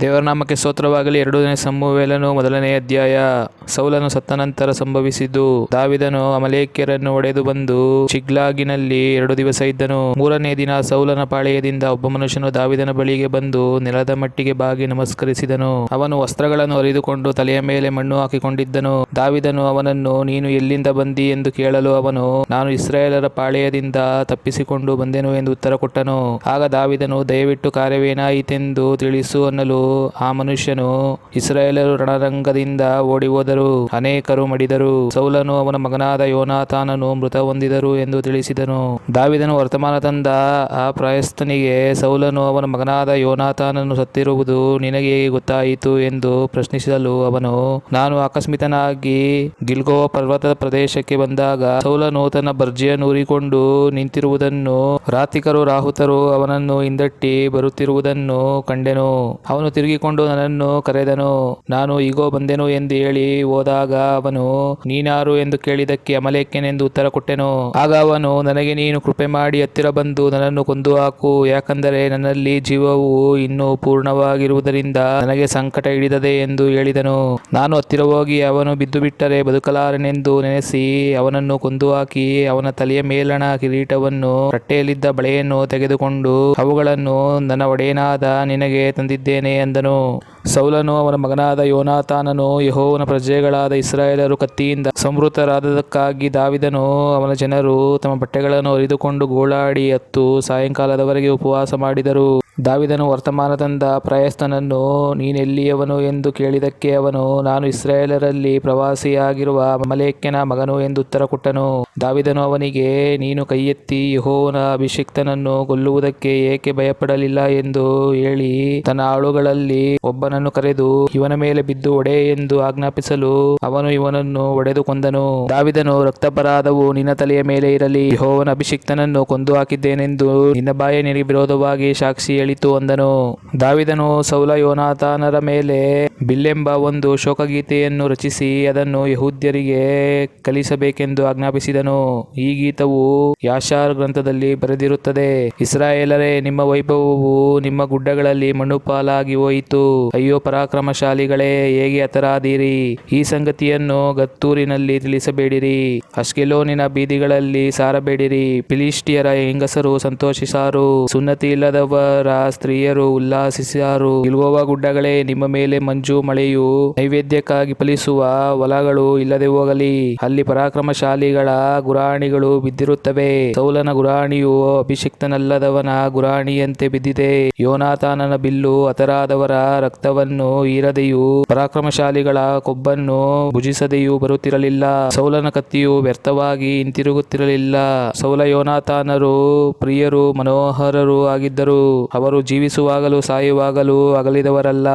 ದೇವರ ನಾಮಕ್ಕೆ ಸ್ತೋತ್ರವಾಗಲಿ. ಎರಡನೇ ಸಮೂಹವೇಲನು ಮೊದಲನೇ ಅಧ್ಯಾಯ ಸೌಲನು ಸತ್ತ ನಂತರ ಸಂಭವಿಸಿದ್ದು, ದಾವಿದನು ಅಮಲೇಕ್ಯರನ್ನು ಒಡೆದು ಬಂದು ಚಿಗ್ಲಾಗಿನಲ್ಲಿ ಎರಡು ದಿವಸ ಇದ್ದನು. ಮೂರನೇ ದಿನ ಸೌಲನ ಪಾಳೆಯದಿಂದ ಒಬ್ಬ ಮನುಷ್ಯನು ದಾವಿದನ ಬಳಿಗೆ ಬಂದು ನೆಲದ ಮಟ್ಟಿಗೆ ಬಾಗಿ ನಮಸ್ಕರಿಸಿದನು. ಅವನು ವಸ್ತ್ರಗಳನ್ನು ಅರಿದುಕೊಂಡು ತಲೆಯ ಮೇಲೆ ಮಣ್ಣು ಹಾಕಿಕೊಂಡಿದ್ದನು. ದಾವಿದನು ಅವನನ್ನು, ನೀನು ಎಲ್ಲಿಂದ ಬಂದಿ ಎಂದು ಕೇಳಲು ಅವನು, ನಾನು ಇಸ್ರಾಯೇಲರ ಪಾಳೆಯದಿಂದ ತಪ್ಪಿಸಿಕೊಂಡು ಬಂದೆನು ಎಂದು ಉತ್ತರ ಕೊಟ್ಟನು. ಆಗ ದಾವಿದನು, ದಯವಿಟ್ಟು ಕಾರ್ಯವೇನಾಯಿತೆಂದು ತಿಳಿಸು ಅನ್ನಲು ಆ ಮನುಷ್ಯನು ಇಸ್ರಾಯೇಲರು ರಣರಂಗದಿಂದ ಓಡಿ ಹೋದರು ಅನೇಕರು ಮಡಿದರು. ಸೌಲನು ಅವನ ಮಗನಾದ ಯೋನಾಥಾನನು ಮೃತ ಹೊಂದಿದರು ಎಂದು ತಿಳಿಸಿದನು. ದಾವಿದನು ವರ್ತಮಾನ ತಂದ ಆ ಪ್ರಾಯಸ್ಥನಿಗೆ ಸೌಲನು ಅವನ ಮಗನಾದ ಯೋನಾಥಾನನು ಸತ್ತಿರುವುದು ನಿನಗೆ ಗೊತ್ತಾಯಿತು ಎಂದು ಪ್ರಶ್ನಿಸಿದಲು ಅವನು. ನಾನು ಆಕಸ್ಮಿತನಾಗಿ ಗಿಲ್ಗೋ ಪರ್ವತದ ಪ್ರದೇಶಕ್ಕೆ ಬಂದಾಗ ಸೌಲನು ತನ್ನ ಬರ್ಜಿಯನ್ನು ಊರಿಕೊಂಡು ನಿಂತಿರುವುದನ್ನು ರಾತಿಕರು ರಾಹುತರು ಅವನನ್ನು ಹಿಂದಟ್ಟಿ ಬರುತ್ತಿರುವುದನ್ನು ಕಂಡೆನು. ಅವನು ತಿರುಗಿಕೊಂಡು ನನ್ನನ್ನು ಕರೆದನು, ನಾನು ಈಗೋ ಬಂದೆನು ಎಂದು ಹೇಳಿ ಹೋದಾಗ ಅವನು, ನೀನಾರು ಎಂದು ಕೇಳಿದಕ್ಕೆ ಅಮಲೇಖ್ಯನೆಂದು ಉತ್ತರ ಕೊಟ್ಟೆನು. ಆಗ ಅವನು, ನನಗೆ ನೀನು ಕೃಪೆ ಮಾಡಿ ಹತ್ತಿರ ಬಂದು ನನ್ನನ್ನು ಕೊಂದು ಹಾಕು. ಯಾಕಂದರೆ ನನ್ನಲ್ಲಿ ಜೀವವು ಇನ್ನೂ ಪೂರ್ಣವಾಗಿರುವುದರಿಂದ ನನಗೆ ಸಂಕಟ ಹಿಡಿದದೆ ಎಂದು ಹೇಳಿದನು. ನಾನು ಹತ್ತಿರ ಹೋಗಿ ಅವನು ಬಿದ್ದು ಬಿಟ್ಟರೆ ಬದುಕಲಾರನೆಂದು ನೆನೆಸಿ ಅವನನ್ನು ಕೊಂದು ಹಾಕಿ ಅವನ ತಲೆಯ ಮೇಲಣ ಕಿರೀಟವನ್ನು ರಟ್ಟೆಯಲ್ಲಿದ್ದ ಬಳೆಯನ್ನು ತೆಗೆದುಕೊಂಡು ಅವುಗಳನ್ನು ನನ್ನ ಒಡೆಯನಾದ ನಿನಗೆ ತಂದಿದ್ದೇನೆ. ಎಂದನು. ಸೌಲನು ಅವನ ಮಗನಾದ ಯೋನಾತಾನನು ಯಹೋವನ ಪ್ರಜೆಗಳಾದ ಇಸ್ರಾಯೇಲರು ಕತ್ತಿಯಿಂದ ಸಂವೃತರಾದದಕ್ಕಾಗಿ ದಾವಿದನು ಅವನ ಜನರು ತಮ್ಮ ಬಟ್ಟೆಗಳನ್ನು ಹರಿದುಕೊಂಡು ಗೋಳಾಡಿ ಹತ್ತು ಸಾಯಂಕಾಲದವರೆಗೆ ಉಪವಾಸ ಮಾಡಿದರು. ದಾವಿದನು ವರ್ತಮಾನ ತಂದ ಪ್ರಯಸ್ತನನ್ನು, ನೀನೆಲ್ಲಿಯವನು ಎಂದು ಕೇಳಿದಕ್ಕೆ ಅವನು, ನಾನು ಇಸ್ರಾಯೇಲರಲ್ಲಿ ಪ್ರವಾಸಿಯಾಗಿರುವ ಮಲೇಕ್ಯನ ಮಗನು ಎಂದು ಉತ್ತರ ಕೊಟ್ಟನು. ದಾವಿದನು ಅವನಿಗೆ, ನೀನು ಕೈಯೆತ್ತಿ ಯೆಹೋವನ ಅಭಿಷಿಕ್ತನನ್ನು ಕೊಲ್ಲುವುದಕ್ಕೆ ಏಕೆ ಭಯಪಡಲಿಲ್ಲ ಎಂದು ಹೇಳಿ, ತನ್ನ ಆಳುಗಳಲ್ಲಿ ಒಬ್ಬನನ್ನು ಕರೆದು ಇವನ ಮೇಲೆ ಬಿದ್ದು ಒಡೆ ಎಂದು ಆಜ್ಞಾಪಿಸಲು ಅವನು ಇವನನ್ನು ಒಡೆದು ಕೊಂದನು. ದಾವಿದನು, ರಕ್ತಪರಾಧವು ನಿನ್ನ ತಲೆಯ ಮೇಲೆ ಇರಲಿ, ಯಹೋವನ ಅಭಿಷಿಕ್ತನನ್ನು ಕೊಂದು ಹಾಕಿದ್ದೇನೆಂದು ನಿನ್ನ ಬಾಯ ನಿನಗೆ ವಿರೋಧವಾಗಿ ಸಾಕ್ಷಿ ಹೇಳಿತು ಅಂದನು. ದಾವಿದನು, ಸೌಲ ಯೋನಾಥಾನರ ಮೇಲೆ ಬಿಲ್ಲೆಂಬ ಒಂದು ಶೋಕಗೀತೆಯನ್ನು ರಚಿಸಿ ಅದನ್ನು ಯಹೂದ್ಯರಿಗೆ ಕಲಿಸಬೇಕೆಂದು ಆಜ್ಞಾಪಿಸಿದನು. ಈ ಗೀತವು ಯಾಶಾರ್ ಗ್ರಂಥದಲ್ಲಿ ಬರೆದಿರುತ್ತದೆ. ಇಸ್ರಾಯೇಲರೇ, ನಿಮ್ಮ ವೈಭವವು ನಿಮ್ಮ ಗುಡ್ಡಗಳಲ್ಲಿ ಮಣ್ಣುಪಾಲಾಗಿ ಹೋಯಿತು. ಅಯ್ಯೋ ಪರಾಕ್ರಮಶಾಲಿಗಳೇ, ಹೇಗೆ ಹತರಾದೀರಿ? ಈ ಸಂಗತಿಯನ್ನು ಗತ್ತೂರಿನಲ್ಲಿ ತಿಳಿಸಬೇಡಿರಿ. ಅಷ್ಕೆಲೋನಿನ ಬೀದಿಗಳಲ್ಲಿ ಸಾರಬೇಡಿರಿ. ಫಿಲಿಸ್ಟಿಯರ ಹೆಂಗಸರು ಸಂತೋಷಿಸಾರು. ಸುನ್ನತಿ ಇಲ್ಲದವರ ಸ್ತ್ರೀಯರು ಉಲ್ಲಾಸಿಸಾರು ಇಲ್ವೋವ ಗುಡ್ಡಗಳೇ, ನಿಮ್ಮ ಮೇಲೆ ಮಂಜು ಮಳೆಯು ನೈವೇದ್ಯಕ್ಕಾಗಿ ಫಲಿಸುವ ಹೊಲಗಳು ಇಲ್ಲದೆ ಹೋಗಲಿ. ಅಲ್ಲಿ ಪರಾಕ್ರಮಶಾಲಿಗಳ ಗುರಾಣಿಗಳು ಬಿದ್ದಿರುತ್ತವೆ. ಸೌಲನ ಗುರಾಣಿಯು ಅಭಿಷಿಕ್ತನಲ್ಲದವನ ಗುರಾಣಿಯಂತೆ ಬಿದ್ದಿದೆ. ಯೋನಾತಾನನ ಬಿಲ್ಲು ಅತರಾದವರ ರಕ್ತವನ್ನು ಹೀರದೆಯೂ ಪರಾಕ್ರಮಶಾಲಿಗಳ ಕೊಬ್ಬನ್ನು ಭುಜಿಸದೆಯೂ ಬರುತ್ತಿರಲಿಲ್ಲ. ಸೌಲನ ಕತ್ತಿಯು ವ್ಯರ್ಥವಾಗಿ ಹಿಂತಿರುಗುತ್ತಿರಲಿಲ್ಲ. ಸೌಲ ಯೋನಾತಾನರು ಪ್ರಿಯರು, ಮನೋಹರರು ಆಗಿದ್ದರು. ಅವರು ಜೀವಿಸುವಾಗಲೂ ಸಾಯುವಾಗಲೂ ಅಗಲಿದವರಲ್ಲ.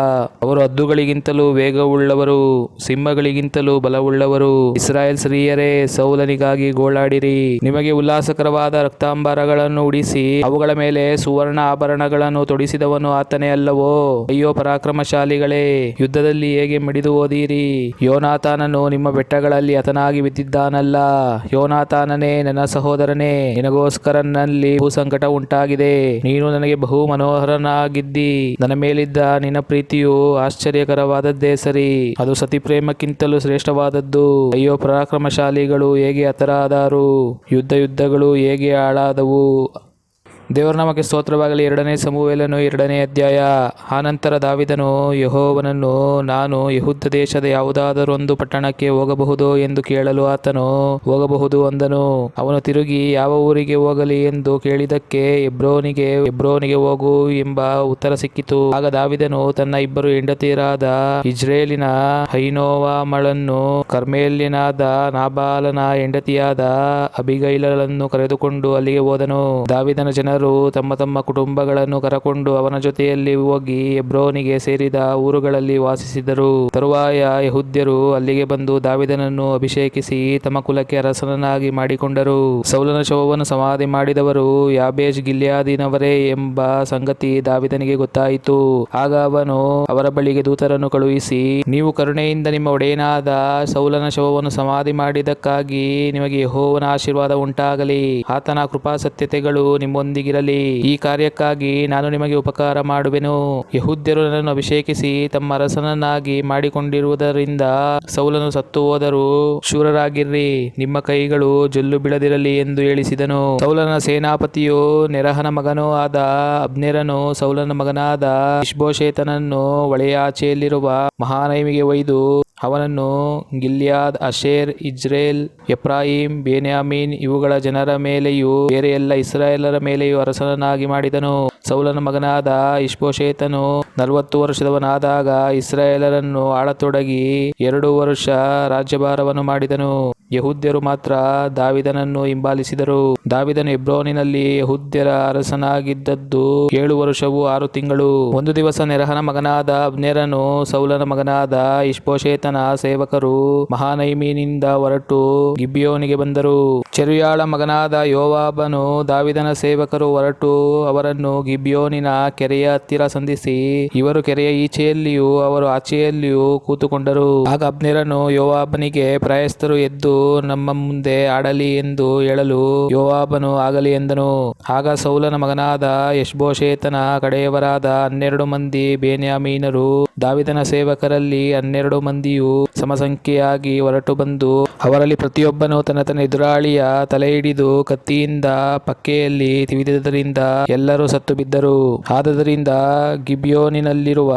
ಅವರು ಹದ್ದುಗಳಿಗಿಂತಲೂ ವೇಗವುಳ್ಳವರು, ಸಿಂಹಗಳಿಗಿಂತಲೂ ಬಲವುಳ್ಳವರು. ಇಸ್ರಾಯೇಲ್ ಸ್ತ್ರೀಯರೇ, ಸೌಲನಿಗಾಗಿ ಗೋಳಾಡಿರಿ. ನಿಮಗೆ ಉಲ್ಲಾಸಕರವಾದ ರಕ್ತಾಂಬರಗಳನ್ನು ಉಡಿಸಿ, ಅವುಗಳ ಮೇಲೆ ಸುವರ್ಣ ಆಭರಣಗಳನ್ನು ತೊಡಿಸಿದವನು ಆತನೇ ಅಲ್ಲವೋ? ಅಯ್ಯೋ ಪರಾಕ್ರಮಶಾಲಿಗಳೇ, ಯುದ್ಧದಲ್ಲಿ ಹೇಗೆ ಮಿಡಿದು ಓದಿರಿ ಯೋನಾಥಾನನು ನಿಮ್ಮ ಬೆಟ್ಟಗಳಲ್ಲಿ ಅತನಾಗಿ ಬಿದ್ದಿದ್ದಾನಲ್ಲ. ಯೋನಾಥಾನನೇ ನನ್ನ ಸಹೋದರನೇ ನಿನಗೋಸ್ಕರ ನನ್ನಲ್ಲಿ ಬಹು ಸಂಕಟ ಉಂಟಾಗಿದೆ. ನೀನು ನನಗೆ ಬಹು ಮನೋಹರನಾಗಿದ್ದಿ. ನನ್ನ ಮೇಲಿದ್ದ ನಿನ್ನ ಪ್ರೀತಿಯು ಆಶ್ಚರ್ಯಕರವಾದದ್ದೇ ಸರಿ. ಅದು ಸತಿ ಪ್ರೇಮಕ್ಕಿಂತಲೂ ಶ್ರೇಷ್ಠವಾದದ್ದು. ಅಯ್ಯೋ, ಪರಾಕ್ರಮಶಾಲಿಗಳು ಹೇಗೆ ಹತರಾದರು. ಯುದ್ಧ ಯುದ್ಧಗಳು ಹೇಗೆ ಹಾಳಾದವು. ದೇವರ ನಮಗೆ ಸ್ತೋತ್ರವಾಗಲಿ. ಎರಡನೇ ಸಮೂಹಲನು ಎರಡನೇ ಅಧ್ಯಾಯ. ಆನಂತರ ದಾವಿದನು, ಯಹೋವನನ್ನು, ನಾನು ಯಹುದ್ಧ ದೇಶದ ಯಾವುದಾದರೊಂದು ಪಟ್ಟಣಕ್ಕೆ ಹೋಗಬಹುದು ಎಂದು ಕೇಳಲು ಆತನು ಹೋಗಬಹುದು ಅಂದನು. ಅವನು ತಿರುಗಿ, ಯಾವ ಊರಿಗೆ ಹೋಗಲಿ ಎಂದು ಕೇಳಿದಕ್ಕೆ ಎಬ್ರೋನಿಗೆ ಎಬ್ರೋನಿಗೆ ಹೋಗು ಎಂಬ ಉತ್ತರ ಸಿಕ್ಕಿತು. ಆಗ ದಾವಿದನು ತನ್ನ ಇಬ್ಬರು ಹೆಂಡತಿಯರಾದ ಇಜ್ರೇಲಿನ ಹೈನೋವಾಮಳನ್ನು ಕರ್ಮೇಲಿನಾದ ನಾಬಾಲನ ಹೆಂಡತಿಯಾದ ಅಭಿಗೈಲನ್ನು ಕರೆದುಕೊಂಡು ಅಲ್ಲಿಗೆ ಹೋದನು. ದಾವಿದನ ಜನರು ತಮ್ಮ ತಮ್ಮ ಕುಟುಂಬಗಳನ್ನು ಕರಕೊಂಡು ಅವನ ಜೊತೆಯಲ್ಲಿ ಹೋಗಿ ಎಬ್ರೋನಿಗೆ ಸೇರಿದ ಊರುಗಳಲ್ಲಿ ವಾಸಿಸಿದರು. ತರುವಾಯ ಯಹುದ್ಯರು ಅಲ್ಲಿಗೆ ಬಂದು ದಾವಿದನನ್ನು ಅಭಿಷೇಕಿಸಿ ತಮ್ಮ ಕುಲಕ್ಕೆ ಅರಸನನ್ನಾಗಿ ಮಾಡಿಕೊಂಡರು. ಸೌಲನ ಶವವನ್ನು ಸಮಾಧಿ ಮಾಡಿದವರು ಯಾಬೇಜ್ ಗಿಲ್ಯಾದಿನವರೇ ಎಂಬ ಸಂಗತಿ ದಾವಿದನಿಗೆ ಗೊತ್ತಾಯಿತು. ಆಗ ಅವನು ಅವರ ಬಳಿಗೆ ದೂತರನ್ನು ಕಳುಹಿಸಿ, ನೀವು ಕರುಣೆಯಿಂದ ನಿಮ್ಮ ಒಡೆಯನಾದ ಸೌಲನ ಶವವನ್ನು ಸಮಾಧಿ ಮಾಡಿದಕ್ಕಾಗಿ ನಿಮಗೆ ಯಹೋವನ ಆಶೀರ್ವಾದ ಉಂಟಾಗಲಿ. ಆತನ ಕೃಪಾಸತ್ಯತೆಗಳು ನಿಮ್ಮೊಂದಿಗೆ ನನ್ನೊಂದಿಗಿರಲಿ ಈ ಕಾರ್ಯಕ್ಕಾಗಿ ನಾನು ನಿಮಗೆ ಉಪಕಾರ ಮಾಡುವೆನು. ಯಹುದ್ಯರು ನನ್ನನ್ನು ಅಭಿಷೇಕಿಸಿ ತಮ್ಮ ಅರಸನನ್ನಾಗಿ ಮಾಡಿಕೊಂಡಿರುವುದರಿಂದ ಸೌಲನು ಸತ್ತು ಹೋದರೂ ಶೂರರಾಗಿರ್ರಿ. ನಿಮ್ಮ ಕೈಗಳು ಜೊಲ್ಲು ಬಿಡದಿರಲಿ ಎಂದು ಹೇಳಿಸಿದನು. ಸೌಲನ ಸೇನಾಪತಿಯು ನೆರಹನ ಮಗನೂ ಆದ ಅಬ್ನೇರನು ಸೌಲನ ಮಗನಾದ ಇಷ್ಬೋಶೇತನನ್ನು ಒಳೆಯಾಚೆಯಲ್ಲಿರುವ ಮಹಾನೈಮಿಗೆ ಒಯ್ದು ಅವನನ್ನು ಗಿಲ್ಯಾದ್, ಅಶೇರ್, ಇಜ್ರೇಲ್ ಎಬ್ರಾಹಿಂ ಬೇನ್ಯಾಮೀನ್ ಇವುಗಳ ಜನರ ಮೇಲೆಯೂ ಬೇರೆ ಎಲ್ಲ ಇಸ್ರಾಯೇಲರ ಮೇಲೆಯೂ ಅರಸನನ್ನಾಗಿ ಮಾಡಿದನು. ಸೌಲನ ಮಗನಾದ ಇಷ್ಪೋಶೇತನು ನಲವತ್ತು ವರ್ಷದವನಾದಾಗ ಇಸ್ರಾಯೇಲರನ್ನು ಆಳತೊಡಗಿ ಎರಡು ವರ್ಷ ರಾಜ್ಯಭಾರವನ್ನು ಮಾಡಿದನು. ಯಹೂದ್ಯರು ಮಾತ್ರ ದಾವಿದನನ್ನು ಹಿಂಬಾಲಿಸಿದರು. ದಾವಿದನು ಎಬ್ರೋನಿನಲ್ಲಿ ಯಹೂದ್ಯರ ಅರಸನಾಗಿದ್ದದ್ದು ಏಳು ವರ್ಷವು ಆರು ತಿಂಗಳು. ಒಂದು ದಿವಸ ನೆರಹನ ಮಗನಾದ ಅಬ್ನೇರನು ಸೌಲನ ಮಗನಾದ ಇಷ್ಬೋಶೇತನ ಸೇವಕರು ಮಹಾನೈಮಿನಿಂದ ಹೊರಟು ಗಿಬ್ಬಿಯೋನಿಗೆ ಬಂದರು. ಚೆರುಯಾಳ ಮಗನಾದ ಯೋವಾಬನು ದಾವಿದನ ಸೇವಕರು ಹೊರಟು ಅವರನ್ನು ಗಿಬ್ಬಿಯೋನಿನ ಕೆರೆಯ ಹತ್ತಿರ ಸಂಧಿಸಿ ಇವರು ಕೆರೆಯ ಈಚೆಯಲ್ಲಿಯೂ ಅವರು ಆಚೆಯಲ್ಲಿಯೂ ಕೂತುಕೊಂಡರು. ಆಗ ಅಬ್ನೇರನು ಯೋವಾಬನಿಗೆ, ಪ್ರಾಯಸ್ಥರು ಎದ್ದು ನಮ್ಮ ಮುಂದೆ ಆಡಲಿ ಎಂದು ಹೇಳಲು ಯೋವಾಬನು ಆಗಲಿ ಎಂದನು. ಆಗ ಸೌಲನ ಮಗನಾದ ಯಶ್ಬೋಶೇತನ ಕಡೆಯವರಾದ ಹನ್ನೆರಡು ಮಂದಿ ಬೇನ್ಯಾಮೀನರು ದಾವಿದನ ಸೇವಕರಲ್ಲಿ ಹನ್ನೆರಡು ಮಂದಿಯು ಸಮಸಂಖ್ಯೆಯಾಗಿ ಹೊರಟು ಬಂದು ಅವರಲ್ಲಿ ಪ್ರತಿಯೊಬ್ಬನು ತನ್ನ ತನ್ನ ಎದುರಾಳಿಯ ತಲೆ ಹಿಡಿದು ಕತ್ತಿಯಿಂದ ಪಕ್ಕೆಯಲ್ಲಿ ತಿವಿದಿದ್ದರಿಂದ ಎಲ್ಲರೂ ಸತ್ತು ಬಿದ್ದರು. ಆದ್ದರಿಂದ ಗಿಬಿಯೋನಿನಲ್ಲಿರುವ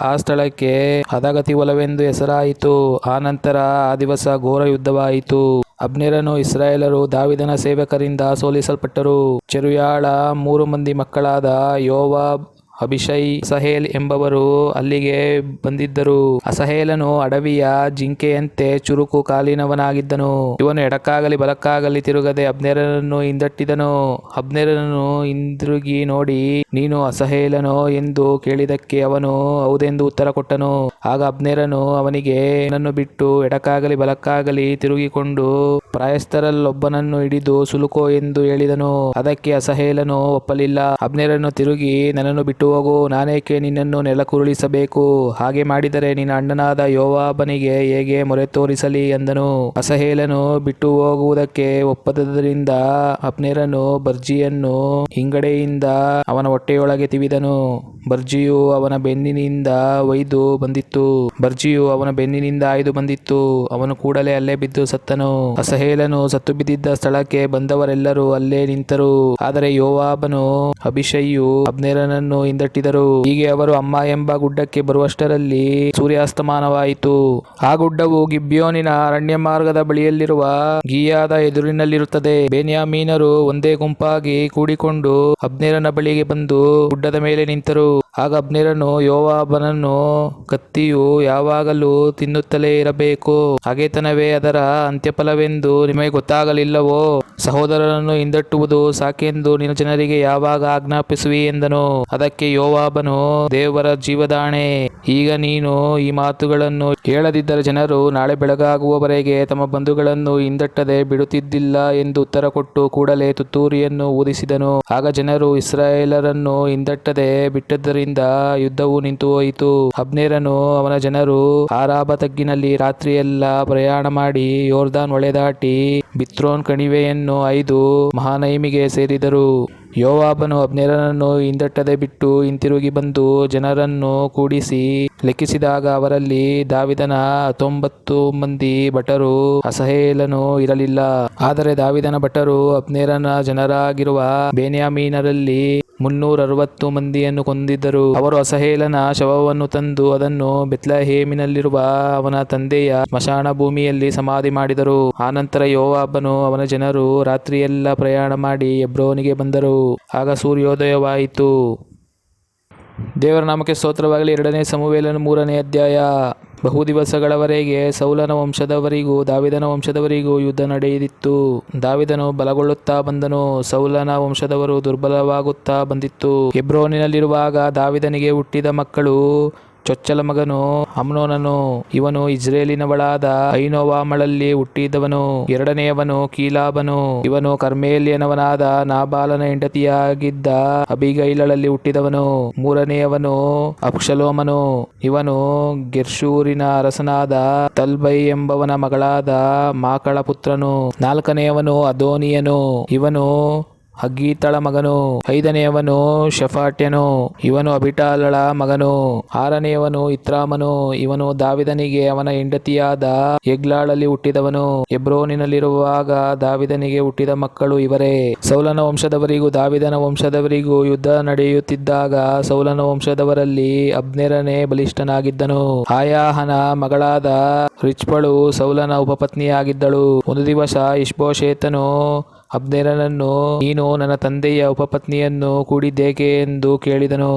ಆ ಸ್ಥಳಕ್ಕೆ ಹದಗತಿ ಒಲವೆಂದು ಹೆಸರಾಯಿತು. ಆ ನಂತರ ಆ ದಿವಸ ಘೋರ ಯುದ್ಧವಾಯಿತು. ಅಬ್ನೇರನು ಇಸ್ರಾಯೇಲರು ದಾವಿದನ ಸೇವಕರಿಂದ ಸೋಲಿಸಲ್ಪಟ್ಟರು. ಚೆರುಯಾಳ ಮೂರು ಮಂದಿ ಮಕ್ಕಳಾದ ಯೋವಾಬ್ ಅಭಿಷೈ ಅಸಹೇಲ್ ಎಂಬವರು ಅಲ್ಲಿಗೆ ಬಂದಿದ್ದರು. ಅಸಹೇಲನು ಅಡವಿಯ ಜಿಂಕೆಯಂತೆ ಚುರುಕು ಕಾಲಿನವನಾಗಿದ್ದನು. ಇವನು ಎಡಕ್ಕಾಗಲಿ ಬಲಕ್ಕಾಗಲಿ ತಿರುಗದೆ ಅಬ್ನೇರನನ್ನು ಹಿಂದಟ್ಟಿದನು. ಅಬ್ನೇರನನ್ನು ಹಿಂದಿರುಗಿ ನೋಡಿ, ನೀನು ಅಸಹೇಲನೋ ಎಂದು ಕೇಳಿದಕ್ಕೆ ಅವನು ಹೌದೆಂದು ಉತ್ತರ ಕೊಟ್ಟನು. ಆಗ ಅಬ್ನೇರನು ಅವನಿಗೆ, ನನ್ನನ್ನು ಬಿಟ್ಟು ಎಡಕ್ಕಾಗಲಿ ಬಲಕ್ಕಾಗಲಿ ತಿರುಗಿಕೊಂಡು ಪ್ರಾಯಸ್ಥರಲ್ಲೊಬ್ಬನನ್ನು ಹಿಡಿದು ಸುಲುಕೋ ಎಂದು ಹೇಳಿದನು. ಅದಕ್ಕೆ ಅಸಹೇಲನು ಒಪ್ಪಲಿಲ್ಲ. ಅಬ್ನೇರನ್ನು ತಿರುಗಿ, ನನ್ನನ್ನು ಬಿಟ್ಟು ಹೋಗು ನಾನೇಕೆ ನಿನ್ನನ್ನು ನೆಲಕುರುಳಿಸಬೇಕು ಹಾಗೆ ಮಾಡಿದರೆ ನಿನ್ನ ಅಣ್ಣನಾದ ಯೋವಾಬನಿಗೆ ಹೇಗೆ ಮೊರೆ ತೋರಿಸಲಿ ಎಂದನು ಅಸಹೇಲನು ಬಿಟ್ಟು ಹೋಗುವುದಕ್ಕೆ ಒಪ್ಪದರಿಂದ ಅಪ್ನೇರನು ಬರ್ಜಿಯನ್ನು ಹಿಂಗಡೆಯಿಂದ ಅವನ ಹೊಟ್ಟೆಯೊಳಗೆ ತಿವಿದನು. ಬರ್ಜಿಯು ಅವನ ಬೆನ್ನಿನಿಂದ ಒಯ್ದು ಬಂದಿತ್ತು. ಬರ್ಜಿಯು ಅವನ ಬೆನ್ನಿನಿಂದ ಆಯ್ದು ಬಂದಿತ್ತು. ಅವನು ಕೂಡಲೇ ಅಲ್ಲೇ ಬಿದ್ದು ಸತ್ತನು. ಅಸಹೇಲನು ಸತ್ತು ಬಿದ್ದಿದ್ದ ಸ್ಥಳಕ್ಕೆ ಬಂದವರೆಲ್ಲರೂ ಅಲ್ಲೇ ನಿಂತರು. ಆದರೆ ಯೋವಾಬನು ಅಭಿಷಯ್ಯು ಅಬ್ನೇರನನ್ನು ಹಿಂದಟ್ಟಿದರು. ಹೀಗೆ ಅವರು ಅಮ್ಮ ಎಂಬ ಗುಡ್ಡಕ್ಕೆ ಬರುವಷ್ಟರಲ್ಲಿ ಸೂರ್ಯಾಸ್ತಮಾನವಾಯಿತು. ಆ ಗುಡ್ಡವು ಗಿಬ್ಯೋನಿನ ಅರಣ್ಯ ಮಾರ್ಗದ ಬಳಿಯಲ್ಲಿರುವ ಗೀಯಾದ ಎದುರಿನಲ್ಲಿರುತ್ತದೆ. ಬೇನ್ಯಾಮೀನರು ಒಂದೇ ಗುಂಪಾಗಿ ಕೂಡಿಕೊಂಡು ಅಬ್ನೇರನ ಬಳಿಗೆ ಬಂದು ಗುಡ್ಡದ ಮೇಲೆ ನಿಂತರು. ಆಗ ಅಬ್ನೇರನು ಯೋವಾಬನನ್ನು ಕತ್ತಿಯು ಯಾವಾಗಲೂ ತಿನ್ನುತ್ತಲೇ ಇರಬೇಕು. ಹಾಗೆತನವೇ ಅದರ ಅಂತ್ಯಫಲವೆಂದು ನಿಮಗೆ ಗೊತ್ತಾಗಲಿಲ್ಲವೋ? ಸಹೋದರನನ್ನು ಹಿಂದಟ್ಟುವುದು ಸಾಕೆಂದು ನಿನ್ನ ಜನರಿಗೆ ಯಾವಾಗ ಆಜ್ಞಾಪಿಸುವಿ ಎಂದನು. ಅದಕ್ಕೆ ಯೋವಾಬನು, ದೇವರ ಜೀವದಾಣೆ. ಈಗ ನೀನು ಈ ಮಾತುಗಳನ್ನು ಹೇಳದಿದ್ದರೆ ಜನರು ನಾಳೆ ಬೆಳಗಾಗುವವರೆಗೆ ತಮ್ಮ ಬಂಧುಗಳನ್ನು ಹಿಂದಟ್ಟದೆ ಬಿಡುತ್ತಿದ್ದಿಲ್ಲ ಎಂದು ಉತ್ತರ ಕೊಟ್ಟು ಕೂಡಲೇ ತುತ್ತೂರಿಯನ್ನು ಊದಿಸಿದನು. ಆಗ ಜನರು ಇಸ್ರಾಯೇಲರನ್ನು ಹಿಂದಟ್ಟದೆ ಬಿಟ್ಟದ್ದರಿಂದ ಯುದ್ಧವು ನಿಂತು ಹೋಯಿತು ಅಬ್ನೇರನು ಅವನ ಜನರು ಆರಾಬ ತಗ್ಗಿನಲ್ಲಿ ರಾತ್ರಿಯೆಲ್ಲ ಪ್ರಯಾಣ ಮಾಡಿ ಯೋರ್ದಾನ್ ಒಳೆದಾಟಿ ಬಿತ್ರೋನ್ ಕಣಿವೆಯನ್ನು ಐದು ಮಹಾನೈಮಿಗೆ ಸೇರಿದರು. ಯೋವಾಬನು ಅಬ್ನೇರನನ್ನು ಹಿಂದಟ್ಟದೆ ಬಿಟ್ಟು ಹಿಂತಿರುಗಿ ಬಂದು ಜನರನ್ನು ಕೂಡಿಸಿ ಲೆಕ್ಕಿಸಿದಾಗ ಅವರಲ್ಲಿ ದಾವಿದನ ಹತ್ತೊಂಬತ್ತು ಮಂದಿ ಭಟರು ಅಸಹೇಲನು ಇರಲಿಲ್ಲ. ಆದರೆ ದಾವಿದನ ಭಟರು ಅಬ್ನೇರನ ಜನರಾಗಿರುವ ಬೇನ್ಯಾಮೀನರಲ್ಲಿ ಮುನ್ನೂರ ಅರವತ್ತು ಮಂದಿಯನ್ನು ಕೊಂದಿದ್ದರು. ಅವರು ಅಸಹೇಲನ ಶವವನ್ನು ತಂದು ಅದನ್ನು ಬೆತ್ಲಹೇಮಿನಲ್ಲಿರುವ ಅವನ ತಂದೆಯ ಸ್ಮಶಾನ ಭೂಮಿಯಲ್ಲಿ ಸಮಾಧಿ ಮಾಡಿದರು. ಆನಂತರ ಯೋವಾಬನು ಅವನ ಜನರು ರಾತ್ರಿಯೆಲ್ಲ ಪ್ರಯಾಣ ಮಾಡಿ ಎಬ್ರೋನಿಗೆ ಬಂದರು. ಆಗ ಸೂರ್ಯೋದಯವಾಯಿತು. ದೇವರ ನಾಮಕ್ಕೆ ಸ್ತೋತ್ರವಾಗಲಿ. ಎರಡನೇ ಸಮುವೇಲನ ಮೂರನೇ ಅಧ್ಯಾಯ. ಬಹು ದಿವಸಗಳವರೆಗೆ ಸೌಲನ ವಂಶದವರಿಗೂ ದಾವಿದನ ವಂಶದವರಿಗೂ ಯುದ್ಧ ನಡೆಯಿತು ದಾವಿದನು ಬಲಗೊಳ್ಳುತ್ತಾ ಬಂದನು. ಸೌಲನ ವಂಶದವರು ದುರ್ಬಲವಾಗುತ್ತಾ ಬಂದಿತ್ತು. ಹೆಬ್ರೋನಿನಲ್ಲಿರುವಾಗ ದಾವಿದನಿಗೆ ಹುಟ್ಟಿದ ಮಕ್ಕಳು ಚೊಚ್ಚಲ ಮಗನು, ಅಮ್ನೋನನು, ಇವನು ಇಜ್ರೇಲಿನವಳಾದ ಐನೋವಾಮಳಲ್ಲಿ ಹುಟ್ಟಿದವನು, ಎರಡನೆಯವನು ಕೀಲಾಬನು, ಇವನು ಕರ್ಮೇಲಿಯನವನಾದ ನಾಬಾಲನ ಹೆಂಡತಿಯಾಗಿದ್ದ ಅಬಿಗೈಲಳಲ್ಲಿ ಹುಟ್ಟಿದವನು, ಮೂರನೆಯವನು ಅಕ್ಷಲೋಮನು ಇವನು ಗಿರ್ಶೂರಿನ ಅರಸನಾದ ತಲ್ಬೈ ಎಂಬವನ ಮಗಳಾದ ಮಾಕಳ ಪುತ್ರನು, ನಾಲ್ಕನೆಯವನು ಅದೋನಿಯನು, ಇವನು ಹಗ್ಗೀತಳ ಮಗನು, ಐದನೆಯವನು ಶಫಾಟ್ಯನು, ಇವನು ಅಬಿಟಾಲಳ ಮಗನು, ಆರನೆಯವನು ಇತ್ರಾಮನು, ಇವನು ದಾವಿದನಿಗೆ ಅವನ ಹೆಂಡತಿಯಾದ ಎಗ್ಲಾಳಲ್ಲಿ ಹುಟ್ಟಿದವನು. ಎಬ್ರೋನಿನಲ್ಲಿರುವಾಗ ದಾವಿದನಿಗೆ ಹುಟ್ಟಿದ ಮಕ್ಕಳು ಇವರೇ. ಸೌಲನ ವಂಶದವರಿಗೂ, ದಾವಿದನ ವಂಶದವರಿಗೂ ಯುದ್ಧ ನಡೆಯುತ್ತಿದ್ದಾಗ ಸೌಲನ ವಂಶದವರಲ್ಲಿ ಅಬ್ನೆರನೇ ಬಲಿಷ್ಠನಾಗಿದ್ದನು. ಆಯಾಹನ ಮಗಳಾದ ರಿಚ್ಪಳು ಸೌಲನ ಉಪಪತ್ನಿಯಾಗಿದ್ದಳು. ಒಂದು ದಿವಸ ಇಷ್ಬೋಶೇತನು ಅಬ್ನೇರನನ್ನು, ನೀನು ನನ್ನ ತಂದೆಯ ಉಪಪತ್ನಿಯನ್ನು ಕೂಡಿದ್ದೇಕೆ ಎಂದು ಕೇಳಿದನು.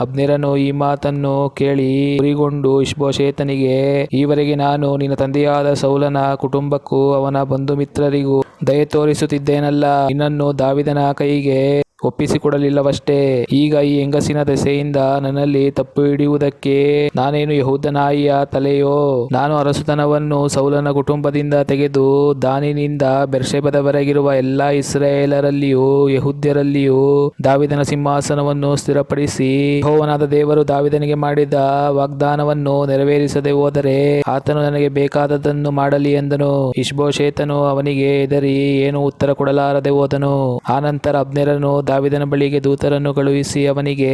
ಅಬ್ನೇರನು ಈ ಮಾತನ್ನು ಕೇಳಿ ಉರಿಗೊಂಡು ಇಷ್ಬೋಶೇತನಿಗೆ, ಈವರೆಗೆ ನಾನು ನಿನ್ನ ತಂದೆಯಾದ ಸೌಲನ ಕುಟುಂಬಕ್ಕೂ ಅವನ ಬಂಧು ಮಿತ್ರರಿಗೂ ದಯೆ ತೋರಿಸುತ್ತಿದ್ದೇನಲ್ಲ. ನಿನ್ನನ್ನು ದಾವಿದನ ಕೈಗೆ ಒಪ್ಪಿಸಿಕೊಡಲಿಲ್ಲವಷ್ಟೇ ಈಗ ಈ ಹೆಂಗಸಿನ ದೆಸೆಯಿಂದ ನನ್ನಲ್ಲಿ ತಪ್ಪು ಹಿಡಿಯುವುದಕ್ಕೆ ನಾನೇನು ಯಹೂದ ನಾಯಿಯ ತಲೆಯೋ? ನಾನು ಅರಸುತನವನ್ನು ಸೌಲನ ಕುಟುಂಬದಿಂದ ತೆಗೆದು ದಾನಿನಿಂದ ಬೆರ್ಷೆಬದವರೆಗಿರುವ ಎಲ್ಲಾ ಇಸ್ರೇಲರಲ್ಲಿಯೂ ಯಹೂದ್ಯರಲ್ಲಿಯೂ ದಾವಿದನ ಸಿಂಹಾಸನವನ್ನು ಸ್ಥಿರಪಡಿಸಿ ಹೋವನಾದ ದೇವರು ದಾವಿದನಿಗೆ ಮಾಡಿದ ವಾಗ್ದಾನವನ್ನು ನೆರವೇರಿಸದೆ ಹೋದರೆ ಆತನು ನನಗೆ ಬೇಕಾದದನ್ನು ಮಾಡಲಿ ಎಂದನು. ಇಷ್ಬೋಶೇತನು ಅವನಿಗೆ ಹೆದರಿ ಏನು ಉತ್ತರ ಕೊಡಲಾರದೆ ಹೋದನು. ಆನಂತರ ಅಬ್ನೆರನು ದಾವಿದನ ಬಳಿಗೆ ದೂತರನ್ನು ಕಳುಹಿಸಿ ಅವನಿಗೆ,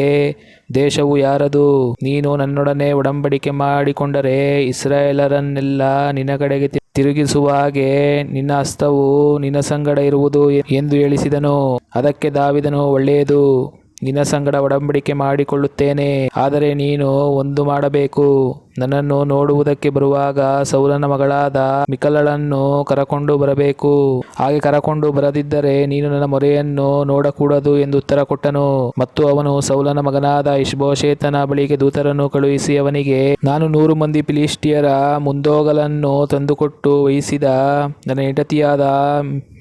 ದೇಶವು ಯಾರದು? ನೀನು ನನ್ನೊಡನೆ ಒಡಂಬಡಿಕೆ ಮಾಡಿಕೊಂಡರೆ ಇಸ್ರಾಯೇಲರನ್ನೆಲ್ಲ ನಿನ್ನ ಕಡೆಗೆ ತಿರುಗಿಸುವ ಹಾಗೆ ನಿನ್ನ ಹಸ್ತವು ನಿನ್ನ ಸಂಗಡ ಇರುವುದು ಎಂದು ಹೇಳಿಸಿದನು. ಅದಕ್ಕೆ ದಾವಿದನು, ಒಳ್ಳೆಯದು. ನಿನ್ನ ಸಂಗಡ ಒಡಂಬಡಿಕೆ ಮಾಡಿಕೊಳ್ಳುತ್ತೇನೆ. ಆದರೆ ನೀನು ಒಂದು ಮಾಡಬೇಕು. ನನ್ನನ್ನು ನೋಡುವುದಕ್ಕೆ ಬರುವಾಗ ಸೌಲನ ಮಗಳಾದ ಮಿಕಲಳನ್ನು ಕರಕೊಂಡು ಬರಬೇಕು. ಹಾಗೆ ಕರಕೊಂಡು ಬರದಿದ್ದರೆ ನೀನು ನನ್ನ ಮೊರೆಯನ್ನು ನೋಡಕೂಡದು ಎಂದು ಉತ್ತರ ಕೊಟ್ಟನು. ಮತ್ತು ಅವನು ಸೌಲನ ಮಗನಾದ ಇಷ್ಬೋಶೇತನ ಬಳಿಗೆ ದೂತರನ್ನು ಕಳುಹಿಸಿ ಅವನಿಗೆ, ನಾನು ನೂರು ಮಂದಿ ಫಿಲಿಸ್ಟಿಯರ ಮುಂದೋಗಲನ್ನು ತಂದುಕೊಟ್ಟು ವಹಿಸಿದ ನನ್ನ ಹೆಂಡತಿಯಾದ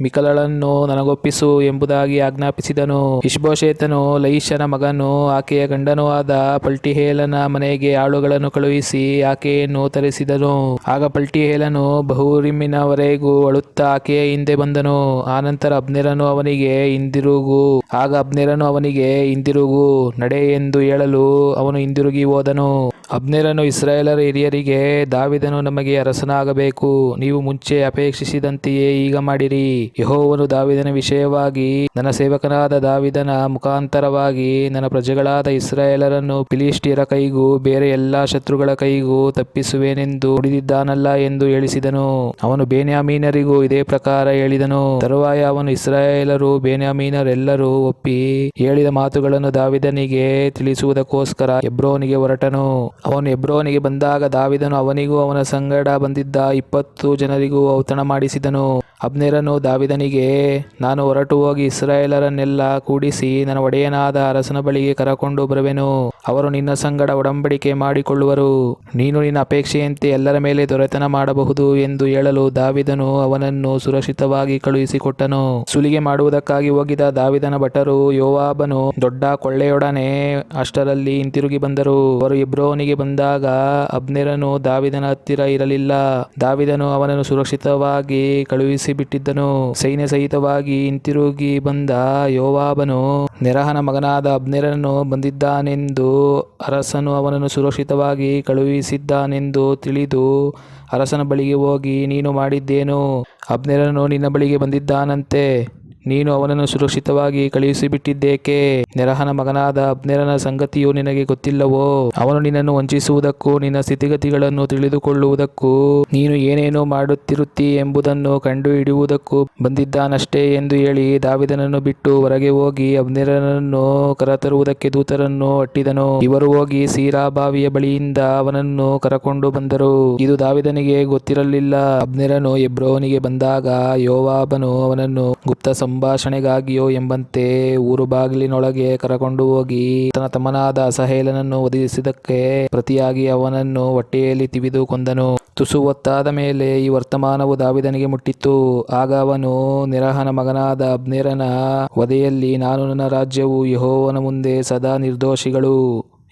ಮಿಕಲಳನ್ನು ನನಗೊಪ್ಪಿಸು ಎಂಬುದಾಗಿ ಆಜ್ಞಾಪಿಸಿದನು. ಇಷ್ಬೋಶೇತನು ಲೈಶನ ಮಗನು, ಆಕೆಯ ಗಂಡನೂ ಆದ ಪಲ್ಟಿಹೇಲನ ಮನೆಗೆ ಆಳುಗಳನ್ನು ಕಳುಹಿಸಿ ಆಕೆಯನ್ನು ತರಿಸಿದನು. ಆಗ ಪಲ್ಟಿಹೇಲನು ಬಹುರಿಮಿನವರೆಗೂ ಅಳುತ್ತಾ ಆಕೆಯ ಹಿಂದೆ ಬಂದನು. ಆನಂತರ ಅಬ್ನೇರನು ಅವನಿಗೆ, ಹಿಂದಿರುಗು. ಆಗ ಅಬ್ನೇರನು ಅವನಿಗೆ, ಹಿಂದಿರುಗು. ನಡೆ ಎಂದು ಹೇಳಲು ಅವನು ಹಿಂದಿರುಗಿ ಹೋದನು. ಅಬ್ನೇರನು ಇಸ್ರಾಯೇಲರ ಹಿರಿಯರಿಗೆ, ದಾವಿದನು ನಮಗೆ ಅರಸನಾಗಬೇಕು. ನೀವು ಮುಂಚೆ ಅಪೇಕ್ಷಿಸಿದಂತೆಯೇ ಈಗ ಮಾಡಿರಿ. ಯಹೋವನು ದಾವಿದನ ವಿಷಯವಾಗಿ ನನ್ನ ಸೇವಕನಾದ ದಾವಿದನ ಮುಖಾಂತರವಾಗಿ ನನ್ನ ಪ್ರಜೆಗಳಾದ ಇಸ್ರಾಯೇಲರನ್ನು ಫಿಲಿಷ್ಟಿಯರ ಕೈಗೂ ಬೇರೆ ಎಲ್ಲಾ ಶತ್ರುಗಳ ಕೈಗೂ ತಪ್ಪಿಸುವೆನೆಂದು ಉಳಿದಿದ್ದಾನಲ್ಲ ಎಂದು ಹೇಳಿಸಿದನು. ಅವನು ಬೇನ್ಯಾಮೀನರಿಗೂ ಇದೇ ಪ್ರಕಾರ ಹೇಳಿದನು. ತರುವಾಯ ಅವನು ಇಸ್ರಾಯೇಲರು, ಬೇನ್ಯಾಮೀನರೆಲ್ಲರೂ ಒಪ್ಪಿ ಹೇಳಿದ ಮಾತುಗಳನ್ನು ದಾವಿದನಿಗೆ ತಿಳಿಸುವುದಕ್ಕೋಸ್ಕರ ಎಬ್ರೋನಿಗೆ ಹೊರಟನು. ಅವನು ಎಬ್ರೋನಿಗೆ ಬಂದಾಗ ದಾವಿದನು ಅವನಿಗೂ ಅವನ ಸಂಗಡ ಬಂದಿದ್ದ ಇಪ್ಪತ್ತು ಜನರಿಗೂ ಔತಣ ಮಾಡಿಸಿದನು ಅಬ್ನೇರನು ದಾವಿದನಿಗೆ, ನಾನು ಹೊರಟು ಹೋಗಿ ಇಸ್ರಾಯೇಲರನ್ನೆಲ್ಲ ಕೂಡಿಸಿ ನನ್ನ ಒಡೆಯನಾದ ಅರಸನ ಬಳಿಗೆ ಕರಕೊಂಡು ಬರುವೆನು. ಅವರು ನಿನ್ನ ಸಂಗಡ ಒಡಂಬಡಿಕೆ ಮಾಡಿಕೊಳ್ಳುವರು. ನೀನು ನಿನ್ನ ಅಪೇಕ್ಷೆಯಂತೆ ಎಲ್ಲರ ಮೇಲೆ ದೊರೆತನ ಮಾಡಬಹುದು ಎಂದು ಹೇಳಲು ದಾವಿದನು ಅವನನ್ನು ಸುರಕ್ಷಿತವಾಗಿ ಕಳುಹಿಸಿಕೊಟ್ಟನು. ಸುಲಿಗೆ ಮಾಡುವುದಕ್ಕಾಗಿ ಹೋಗಿದ ದಾವಿದನ ಭಟರು ಯೋವಾಬನು ದೊಡ್ಡ ಕೊಳ್ಳೆಯೊಡನೆ ಅಷ್ಟರಲ್ಲಿ ಹಿಂತಿರುಗಿ ಬಂದರು. ಅವರು ಇಬ್ರೋನಿಗೆ ಬಂದಾಗ ಅಬ್ನೇರನು ದಾವಿದನ ಹತ್ತಿರ ಇರಲಿಲ್ಲ. ದಾವಿದನು ಅವನನ್ನು ಸುರಕ್ಷಿತವಾಗಿ ಕಳುಹಿಸಿ ಬಿಟ್ಟಿದ್ದನು ಸೈನ್ಯ ಸಹಿತವಾಗಿ ಹಿಂತಿರುಗಿ ಬಂದ ಯೋವಾಬನು ನೆರಹನ ಮಗನಾದ ಅಬ್ನೆರನು ಬಂದಿದ್ದಾನೆಂದು ಅರಸನು ಅವನನ್ನು ಸುರಕ್ಷಿತವಾಗಿ ಕಳುಹಿಸಿದ್ದಾನೆಂದು ತಿಳಿದು ಅರಸನ ಬಳಿಗೆ ಹೋಗಿ, ನೀನು ಮಾಡಿದ್ದೇನು? ಅಬ್ನೆರನು ನಿನ್ನ ಬಳಿಗೆ ಬಂದಿದ್ದಾನಂತೆ. ನೀನು ಅವನನ್ನು ಸುರಕ್ಷಿತವಾಗಿ ಕಳುಹಿಸಿಬಿಟ್ಟಿದ್ದೇಕೆ? ನೆರಹನ ಮಗನಾದ ಅಬ್ನೆರನ ಸಂಗತಿಯು ನಿನಗೆ ಗೊತ್ತಿಲ್ಲವೋ? ಅವನು ನಿನ್ನನ್ನು ವಂಚಿಸುವುದಕ್ಕೂ, ನಿನ್ನ ಸ್ಥಿತಿಗತಿಗಳನ್ನು ತಿಳಿದುಕೊಳ್ಳುವುದಕ್ಕೂ, ನೀನು ಏನೇನು ಮಾಡುತ್ತಿರುತ್ತಿ ಎಂಬುದನ್ನು ಕಂಡುಹಿಡಿಯುವುದಕ್ಕೂ ಬಂದಿದ್ದಾನಷ್ಟೇ ಎಂದು ಹೇಳಿ ದಾವಿದನನ್ನು ಬಿಟ್ಟು ಹೊರಗೆ ಹೋಗಿ ಅಬ್ನೆರನನ್ನು ಕರತರುವುದಕ್ಕೆ ದೂತರನ್ನು ಅಟ್ಟಿದನು. ಇವರು ಹೋಗಿ ಸೀರಾ ಬಾವಿಯ ಬಳಿಯಿಂದ ಅವನನ್ನು ಕರಕೊಂಡು ಬಂದರು. ಇದು ದಾವಿದನಿಗೆ ಗೊತ್ತಿರಲಿಲ್ಲ. ಅಬ್ನೆರನು ಎಬ್ರೋನಿಗೆ ಬಂದಾಗ ಯೋವಾಬನು ಅವನನ್ನು ಗುಪ್ತ ಸಂಭಾಷಣೆಗಾಗಿಯೋ ಎಂಬಂತೆ ಊರು ಬಾಗಿಲಿನೊಳಗೆ ಕರಕೊಂಡು ಹೋಗಿ ತನ್ನ ತಮ್ಮನಾದ ಅಸಹೇಲನನ್ನು ಒದಗಿಸಿದಕ್ಕೆ ಪ್ರತಿಯಾಗಿ ಅವನನ್ನು ಹೊಟ್ಟೆಯಲ್ಲಿ ತಿವಿದು ಕೊಂದನು. ತುಸು ಹೊತ್ತಾದ ಮೇಲೆ ಈ ವರ್ತಮಾನವು ದಾವಿದನಿಗೆ ಮುಟ್ಟಿತ್ತು. ಆಗ ಅವನು ನಿರಹನ ಮಗನಾದ ಅಬ್ನೇರನ ವಧೆಯಲ್ಲಿ, ನಾನು ನನ್ನ ರಾಜ್ಯವು ಯಹೋವನ ಮುಂದೆ ಸದಾ ನಿರ್ದೋಷಿಗಳು.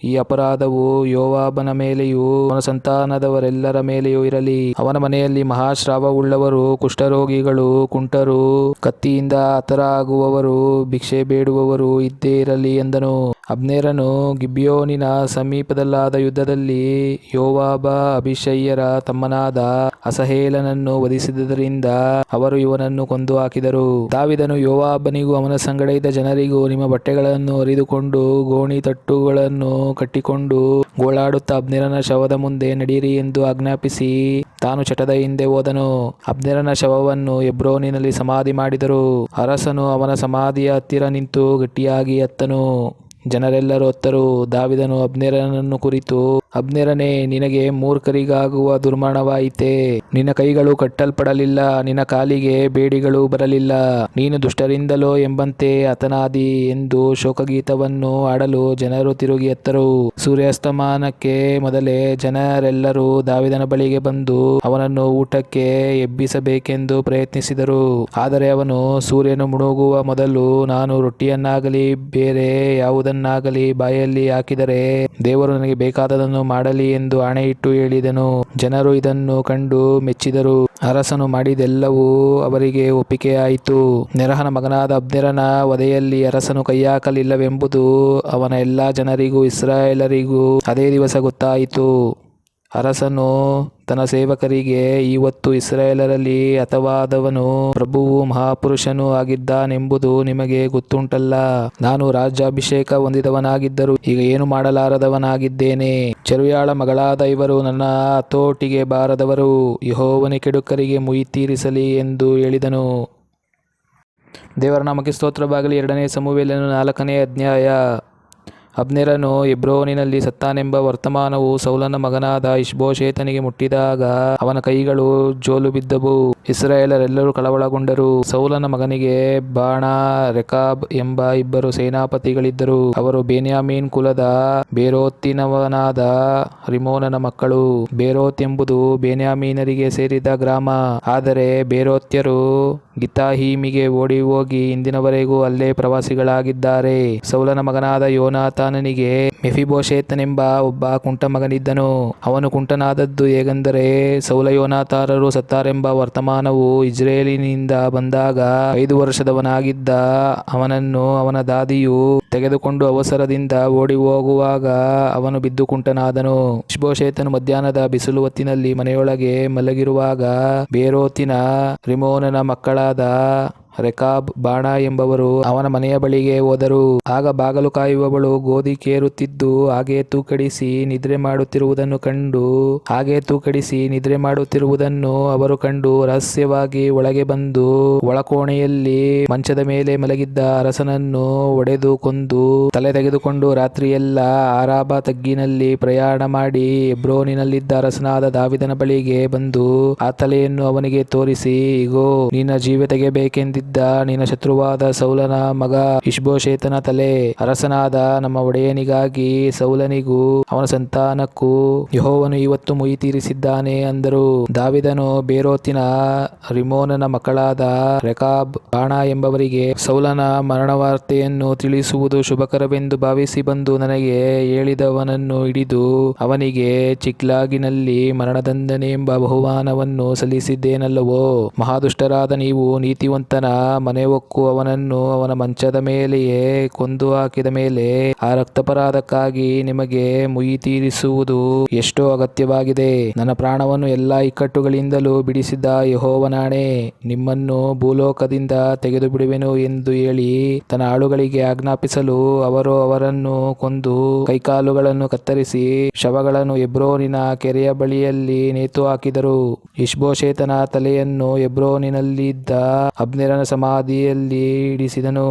ಈ ಅಪರಾಧವು ಯೋವಾಬನ ಮೇಲೆಯೂ ಅವನ ಸಂತಾನದವರೆಲ್ಲರ ಮೇಲೆಯೂ ಇರಲಿ. ಅವನ ಮನೆಯಲ್ಲಿ ಮಹಾಶ್ರಾವವುಳ್ಳವರು ಕುಷ್ಠರೋಗಿಗಳು, ಕುಂಟರು, ಕತ್ತಿಯಿಂದ ಹತರಾಗುವವರು, ಭಿಕ್ಷೆ ಬೇಡುವವರು ಇದ್ದೇ ಇರಲಿ ಎಂದನು. ಅಬ್ನೇರನು ಗಿಬ್ಯೋನಿನ ಸಮೀಪದಲ್ಲಾದ ಯುದ್ಧದಲ್ಲಿ ಯೋವಾಬ ಅಭಿಷಯ್ಯರ ತಮ್ಮನಾದ ಅಸಹೇಲನನ್ನು ವಧಿಸಿದ್ದರಿಂದ ಅವರು ಇವನನ್ನು ಕೊಂದು ಹಾಕಿದರು. ದಾವಿದನು ಯೋವಾಬನಿಗೂ ಅವನ ಸಂಗಡ ಇದ್ದ ಜನರಿಗೂ ನಿಮ್ಮ ಬಟ್ಟೆಗಳನ್ನು ಹರಿದುಕೊಂಡು ಗೋಣಿ ತಟ್ಟುಗಳನ್ನು ಕಟ್ಟಿಕೊಂಡು ಗೋಳಾಡುತ್ತಾ ಅಬ್ನೇರನ ಶವದ ಮುಂದೆ ನಡೀರಿ ಎಂದು ಆಜ್ಞಾಪಿಸಿ ತಾನು ಚಟದ ಹಿಂದೆ ಹೋದನು. ಅಬ್ನೇರನ ಶವವನ್ನು ಎಬ್ರೋನಿನಲ್ಲಿ ಸಮಾಧಿ ಮಾಡಿದರು. ಅರಸನು ಅವನ ಸಮಾಧಿಯ ಹತ್ತಿರ ನಿಂತು ಗಟ್ಟಿಯಾಗಿ ಅತ್ತನು ಜನರೆಲ್ಲರೂ ಹೊತ್ತರು ದಾವಿದನು ಅಬ್ನೇರನನ್ನು ಕುರಿತು, ಅಬ್ನೇರನೇ, ನಿನಗೆ ಮೂರ್ಖರಿಗಾಗುವ ದುರ್ಮರಣವಾಯಿತೆ ನಿನ್ನ ಕೈಗಳು ಕಟ್ಟಲ್ಪಡಲಿಲ್ಲ, ನಿನ್ನ ಕಾಲಿಗೆ ಬೇಡಿಗಳು ಬರಲಿಲ್ಲ. ನೀನು ದುಷ್ಟರಿಂದಲೋ ಎಂಬಂತೆ ಅತನಾದಿ ಎಂದು ಶೋಕಗೀತವನ್ನು ಆಡಲು ಜನರು ತಿರುಗಿ ಎತ್ತರು. ಸೂರ್ಯಾಸ್ತಮಾನಕ್ಕೆ ಮೊದಲೇ ಜನರೆಲ್ಲರೂ ದಾವಿದನ ಬಳಿಗೆ ಬಂದು ಅವನನ್ನು ಊಟಕ್ಕೆ ಎಬ್ಬಿಸಬೇಕೆಂದು ಪ್ರಯತ್ನಿಸಿದರು. ಆದರೆ ಅವನು ಸೂರ್ಯನು ಮುಣುಗುವ ಮೊದಲು, ನಾನು ರೊಟ್ಟಿಯನ್ನಾಗಲಿ, ಬೇರೆ ಯಾವುದನ್ನಾಗಲಿ ಬಾಯಲ್ಲಿ ಹಾಕಿದರೆ ದೇವರು ನನಗೆ ಬೇಕಾದದನ್ನು ಮಾಡಲಿ ಎಂದು ಆಣೆಯಿಟ್ಟು ಹೇಳಿದನು. ಜನರು ಇದನ್ನು ಕಂಡು ಮೆಚ್ಚಿದರು. ಅರಸನು ಮಾಡಿದೆಲ್ಲವೂ ಅವರಿಗೆ ಒಪ್ಪಿಗೆಯಾಯಿತು. ನೆರಹನ ಮಗನಾದ ಅಬ್ನೆರನ ವಧೆಯಲ್ಲಿ ಅರಸನು ಕೈಹಾಕಲಿಲ್ಲವೆಂಬುದು ಅವನ ಎಲ್ಲಾ ಜನರಿಗೂ ಇಸ್ರಾಯೇಲರಿಗೂ ಅದೇ ದಿವಸ ಗೊತ್ತಾಯಿತು. ಅರಸನು ತನ್ನ ಸೇವಕರಿಗೆ, ಇವತ್ತು ಇಸ್ರಾಯೇಲರಲ್ಲಿ ಅಥವಾದವನು ಪ್ರಭುವು ಮಹಾಪುರುಷನೂ ಆಗಿದ್ದಾನೆಂಬುದು ನಿಮಗೆ ಗೊತ್ತುಂಟಲ್ಲ. ನಾನು ರಾಜ್ಯಾಭಿಷೇಕ ಹೊಂದಿದವನಾಗಿದ್ದರೂ ಈಗ ಏನು ಮಾಡಲಾರದವನಾಗಿದ್ದೇನೆ. ಚರುಯಾಳ ಮಗಳಾದ ಇವರು ನನ್ನ ಹತೋಟಿಗೆ ಬಾರದವರು. ಯೆಹೋವನ ಕೆಡುಕರಿಗೆ ಮುಯಿ ತೀರಿಸಲಿ ಎಂದು ಹೇಳಿದನು. ದೇವರ ನಾಮಕ್ಕೆ ಸ್ತೋತ್ರವಾಗಲಿ. ಎರಡನೇ ಸಮುವೇಲನು ನಾಲ್ಕನೇ ಅಧ್ಯಾಯ. ಅಬ್ನೆರನು ಇಬ್ರೋನಿನಲ್ಲಿ ಸತ್ತಾನೆಂಬ ವರ್ತಮಾನವು ಸೌಲನ ಮಗನಾದ ಇಷ್ಬೋಶೇತನಿಗೆ ಮುಟ್ಟಿದಾಗ ಅವನ ಕೈಗಳು ಜೋಲು ಬಿದ್ದವು. ಇಸ್ರಾಯೇಲರೆಲ್ಲರೂ ಕಳವಳಗೊಂಡರು. ಸೌಲನ ಮಗನಿಗೆ ಬಾಣ, ರೆಕಾಬ್ ಎಂಬ ಇಬ್ಬರು ಸೇನಾಪತಿಗಳಿದ್ದರು. ಅವರು ಬೇನ್ಯಾಮೀನ್ ಕುಲದ ಬೇರೋತ್ತಿನವನಾದ ರಿಮೋನನ ಮಕ್ಕಳು. ಬೇರೋತ್ ಎಂಬುದು ಬೇನ್ಯಾಮೀನರಿಗೆ ಸೇರಿದ ಗ್ರಾಮ. ಆದರೆ ಬೇರೋತ್ಯರು ಗಿತಾಹೀಮಿಗೆ ಓಡಿ ಹೋಗಿ ಇಂದಿನವರೆಗೂ ಅಲ್ಲೇ ಪ್ರವಾಸಿಗಳಾಗಿದ್ದಾರೆ. ಸೌಲನ ಮಗನಾದ ಯೋನಾಥಾನನಿಗೆ ಮೆಫಿಬೋಶೇತನೆಂಬ ಒಬ್ಬ ಕುಂಟ ಮಗನಿದ್ದನು. ಅವನು ಕುಂಟನಾದದ್ದು ಹೇಗೆಂದರೆ ಸೌಲ ಯೋನಾತಾರರು ಸತ್ತಾರೆಂಬ ವರ್ತಮಾನವು ಇಸ್ರೇಲಿನಿಂದ ಬಂದಾಗ ಐದು ವರ್ಷದವನಾಗಿದ್ದ ಅವನನ್ನು ಅವನ ದಾದಿಯು ತೆಗೆದುಕೊಂಡು ಅವಸರದಿಂದ ಓಡಿ ಹೋಗುವಾಗ ಅವನು ಬಿದ್ದು ಕುಂಟನಾದನು. ಇಷ್ಬೋಶೇತನು ಮಧ್ಯಾಹ್ನದ ಬಿಸಿಲು ಹೊತ್ತಿನಲ್ಲಿ ಮನೆಯೊಳಗೆ ಮಲಗಿರುವಾಗ ಬೇರೋತಿನ ರಿಮೋನನ ಮಕ್ಕಳಾದ ರೆಕಾಬ್ ಬಾಣ ಎಂಬವರು ಅವನ ಮನೆಯ ಬಳಿಗೆ ಹೋದರು. ಆಗ ಬಾಗಲು ಕಾಯುವವಳು ಗೋಧಿ ಕೇರುತ್ತಿದ್ದು ಹಾಗೆ ತೂಕಡಿಸಿ ನಿದ್ರೆ ಮಾಡುತ್ತಿರುವುದನ್ನು ಕಂಡು, ಹಾಗೆ ತೂಕಡಿಸಿ ನಿದ್ರೆ ಮಾಡುತ್ತಿರುವುದನ್ನು ಅವರು ಕಂಡು ರಹಸ್ಯವಾಗಿ ಒಳಗೆ ಬಂದು ಒಳಕೋಣೆಯಲ್ಲಿ ಮಂಚದ ಮೇಲೆ ಮಲಗಿದ್ದ ಅರಸನನ್ನು ಒಡೆದು ಕೊಂದು ತಲೆ ತೆಗೆದುಕೊಂಡು ರಾತ್ರಿಯೆಲ್ಲ ಆರಾಬ ತಗ್ಗಿನಲ್ಲಿ ಪ್ರಯಾಣ ಮಾಡಿ ಎಬ್ರೋನಿನಲ್ಲಿದ್ದ ಅರಸನಾದ ದಾವಿದನ ಬಳಿಗೆ ಬಂದು, ಆ ತಲೆಯನ್ನು ಅವನಿಗೆ ತೋರಿಸಿ, ಇಗೋ, ನಿನ್ನ ಜೀವ ತೆಗೆಬೇಕೆಂದಿದ್ದ ನಿನ್ನ ಶತ್ರುವಾದ ಸೌಲನ ಮಗ ಇಷ್ಬೋಶೇತನ ತಲೆ. ಅರಸನಾದ ನಮ್ಮ ಒಡೆಯನಿಗಾಗಿ ಸೌಲನಿಗೂ ಅವನ ಸಂತಾನಕ್ಕೂ ಯಹೋವನು ಇವತ್ತು ಮುಯಿ ತೀರಿಸಿದ್ದಾನೆ ಅಂದರು. ದಾವಿದನು ಬೇರೋತಿನ ರಿಮೋನನ ಮಕ್ಕಳಾದ ರೆಕಾಬ್, ಬಾಣ ಎಂಬವರಿಗೆ ಸೌಲನ ಮರಣವಾರ್ತೆಯನ್ನು ತಿಳಿಸುವುದು ಶುಭಕರವೆಂದು ಭಾವಿಸಿ ಬಂದು ನನಗೆ ಹೇಳಿದವನನ್ನು ಹಿಡಿದು ಅವನಿಗೆ ಚಿಕ್ಲಾಗಿನಲ್ಲಿ ಮರಣದಂಡನೆ ಎಂಬ ಬಹುಮಾನವನ್ನು ಸಲ್ಲಿಸಿದ್ದೇನಲ್ಲವೋ. ಮಹಾದುಷ್ಟರಾದ ನೀವು ನೀತಿವಂತನ ಮನೆ ಹೊಕ್ಕು ಅವನ ಮಂಚದ ಮೇಲೆಯೇ ಕೊಂದು ಹಾಕಿದ ಮೇಲೆ ಆ ರಕ್ತಪರಾಧಕ್ಕಾಗಿ ನಿಮಗೆ ಮುಯಿ ತೀರಿಸುವುದು ಎಷ್ಟೋ ಅಗತ್ಯವಾಗಿದೆ. ನನ್ನ ಪ್ರಾಣವನ್ನು ಎಲ್ಲಾ ಇಕ್ಕಟ್ಟುಗಳಿಂದಲೂ ಬಿಡಿಸಿದ ಯಹೋವನಾಣೆ, ನಿಮ್ಮನ್ನು ಭೂಲೋಕದಿಂದ ತೆಗೆದು ಬಿಡುವೆನು ಎಂದು ಹೇಳಿ ತನ್ನ ಆಳುಗಳಿಗೆ ಆಜ್ಞಾಪಿಸಲು ಅವರು ಅವರನ್ನು ಕೊಂದು ಕೈಕಾಲುಗಳನ್ನು ಕತ್ತರಿಸಿ ಶವಗಳನ್ನು ಎಬ್ರೋನಿನ ಕೆರೆಯ ಬಳಿಯಲ್ಲಿ ನೇತು ಹಾಕಿದರು. ಇಷ್ಬೋಶೇತನ ತಲೆಯನ್ನು ಎಬ್ರೋನಿನಲ್ಲಿದ್ದ ಅಬ್ನೆರನ ಸಮಾಧಿಯಲ್ಲಿ ಇಡಿಸಿದನು